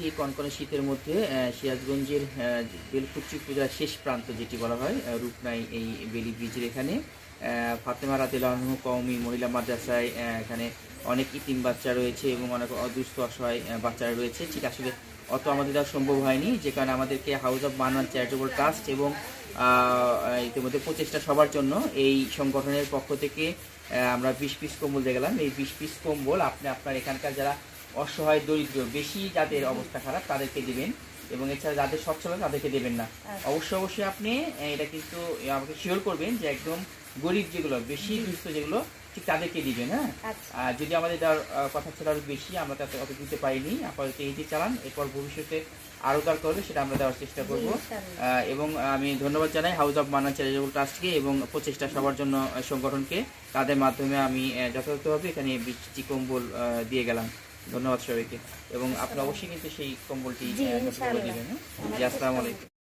আছি কনকনে শীতের মধ্যে সিরাজগঞ্জের বেলকুচি পূজার শেষ প্রান্ত যেটি বলা হয় রূপনাই এই বেলি ব্রিজের এখানে। ফাতেমা রাতেলাহু কওমি মহিলা মাদ্রাসায় এখানে অনেক ইতিম বাচ্চা রয়েছে এবং অনেক অদুস্থ অসহায় বাচ্চারা রয়েছে। ঠিক আসলে অত আমাদের দেওয়া সম্ভব হয়নি, যে কারণে আমাদেরকে হাউস অফ মানওয়ান চ্যারিটেবল ট্রাস্ট এবং ইতিমধ্যে প্রচেষ্টা সবার জন্য এই সংগঠনের পক্ষ থেকে আমরা বিশ পিস কম্বল দিয়ে গেলাম। এই বিশ পিস কম্বল আপনি, আপনার এখানকার যারা অসহায় দরিদ্র বেশি যাদের অবস্থা খারাপ তাদেরকে দিবেন এবং এছাড়া যাদের সচ্ছল তাদেরকে দেবেন না। অবশ্যই অবশ্যই আপনি এটা কিন্তু আমাকে শিওর করবেন যে একদম গরিব যেগুলো বেশি দুস্থ যেগুলো ঠিক তাদেরকে দিবেন হ্যাঁ? আচ্ছা। আর যদি আমাদের দেওয়ার কথা ছিল আরও বেশি আমরা তাতে অত দিতে পারিনি। আপাতত এই যে চালান এরপর ভবিষ্যতে আরও দরকার হলে সেটা আমরা দেওয়ার চেষ্টা করব। আহ, এবং আমি ধন্যবাদ জানাই হাউস অফ মানা চ্যারিটেবল ট্রাস্টকে এবং প্রচেষ্টা সবার জন্য সংগঠনকে। তাদের মাধ্যমে আমি যথাযথভাবে এখানে বৃষ্টি কম্বল দিয়ে গেলাম। ধন্যবাদ সবাইকে এবং আপনি অবশ্যই কিন্তু সেই কম্বলটি আসসালামাইকুম। দিবেন হ্যাঁ? জি আসসালামু আলাইকুম